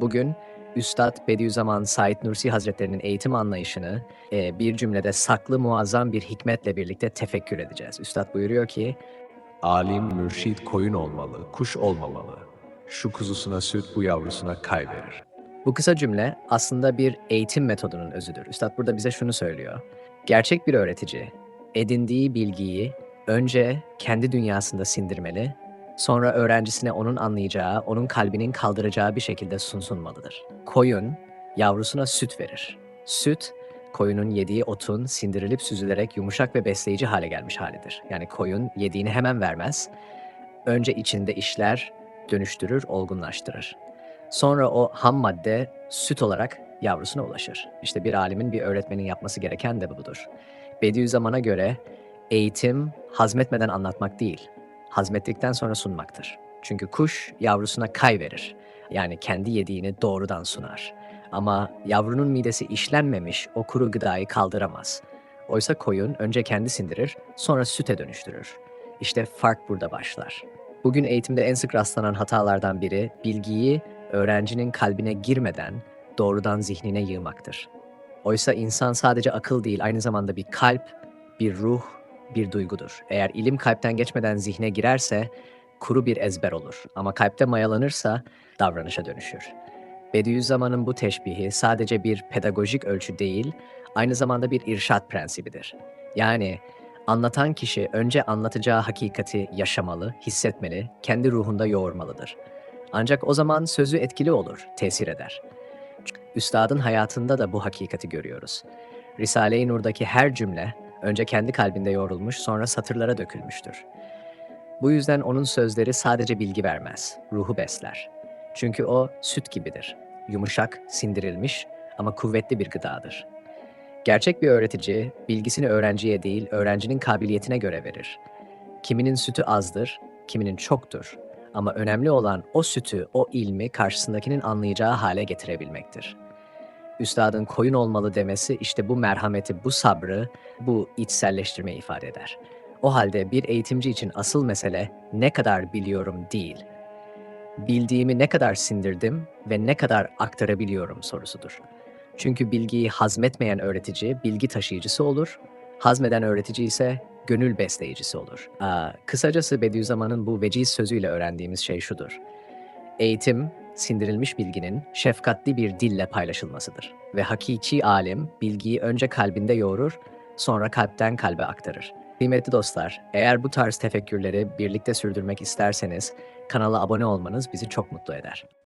Bugün Üstad Bediüzzaman Said Nursi Hazretleri'nin eğitim anlayışını e, bir cümlede saklı muazzam bir hikmetle birlikte tefekkür edeceğiz. Üstad buyuruyor ki, Alim, mürşit koyun olmalı, kuş olmamalı. Şu kuzusuna süt, bu yavrusuna kay verir. bu kısa cümle aslında bir eğitim metodunun özüdür. Üstad burada bize şunu söylüyor. Gerçek bir öğretici, edindiği bilgiyi önce kendi dünyasında sindirmeli, sonra öğrencisine onun anlayacağı, onun kalbinin kaldıracağı bir şekilde sunsunmalıdır. Koyun yavrusuna süt verir. Süt, koyunun yediği otun sindirilip süzülerek yumuşak ve besleyici hale gelmiş halidir. Yani koyun yediğini hemen vermez. Önce içinde işler, dönüştürür, olgunlaştırır. Sonra o ham madde süt olarak yavrusuna ulaşır. İşte bir alimin, bir öğretmenin yapması gereken de budur. Bediüzzaman'a göre eğitim hazmetmeden anlatmak değil, hazmettikten sonra sunmaktır. Çünkü kuş yavrusuna kay verir. Yani kendi yediğini doğrudan sunar. Ama yavrunun midesi işlenmemiş o kuru gıdayı kaldıramaz. Oysa koyun önce kendi sindirir, sonra süte dönüştürür. İşte fark burada başlar. Bugün eğitimde en sık rastlanan hatalardan biri bilgiyi öğrencinin kalbine girmeden doğrudan zihnine yığmaktır. Oysa insan sadece akıl değil, aynı zamanda bir kalp, bir ruh, bir duygudur. Eğer ilim kalpten geçmeden zihne girerse kuru bir ezber olur ama kalpte mayalanırsa davranışa dönüşür. Bediüzzaman'ın bu teşbihi sadece bir pedagojik ölçü değil, aynı zamanda bir irşat prensibidir. Yani anlatan kişi önce anlatacağı hakikati yaşamalı, hissetmeli, kendi ruhunda yoğurmalıdır. Ancak o zaman sözü etkili olur, tesir eder. Üstadın hayatında da bu hakikati görüyoruz. Risale-i Nur'daki her cümle önce kendi kalbinde yoğrulmuş sonra satırlara dökülmüştür. Bu yüzden onun sözleri sadece bilgi vermez, ruhu besler. Çünkü o süt gibidir. Yumuşak, sindirilmiş ama kuvvetli bir gıdadır. Gerçek bir öğretici bilgisini öğrenciye değil, öğrencinin kabiliyetine göre verir. Kiminin sütü azdır, kiminin çoktur. Ama önemli olan o sütü, o ilmi karşısındakinin anlayacağı hale getirebilmektir. Üstadın koyun olmalı demesi işte bu merhameti, bu sabrı, bu içselleştirmeyi ifade eder. O halde bir eğitimci için asıl mesele ne kadar biliyorum değil, bildiğimi ne kadar sindirdim ve ne kadar aktarabiliyorum sorusudur. Çünkü bilgiyi hazmetmeyen öğretici bilgi taşıyıcısı olur, hazmeden öğretici ise gönül besleyicisi olur. Aa, kısacası Bediüzzaman'ın bu veciz sözüyle öğrendiğimiz şey şudur. Eğitim, sindirilmiş bilginin şefkatli bir dille paylaşılmasıdır. Ve hakiki alim bilgiyi önce kalbinde yoğurur, sonra kalpten kalbe aktarır. Kıymetli dostlar, eğer bu tarz tefekkürleri birlikte sürdürmek isterseniz kanala abone olmanız bizi çok mutlu eder.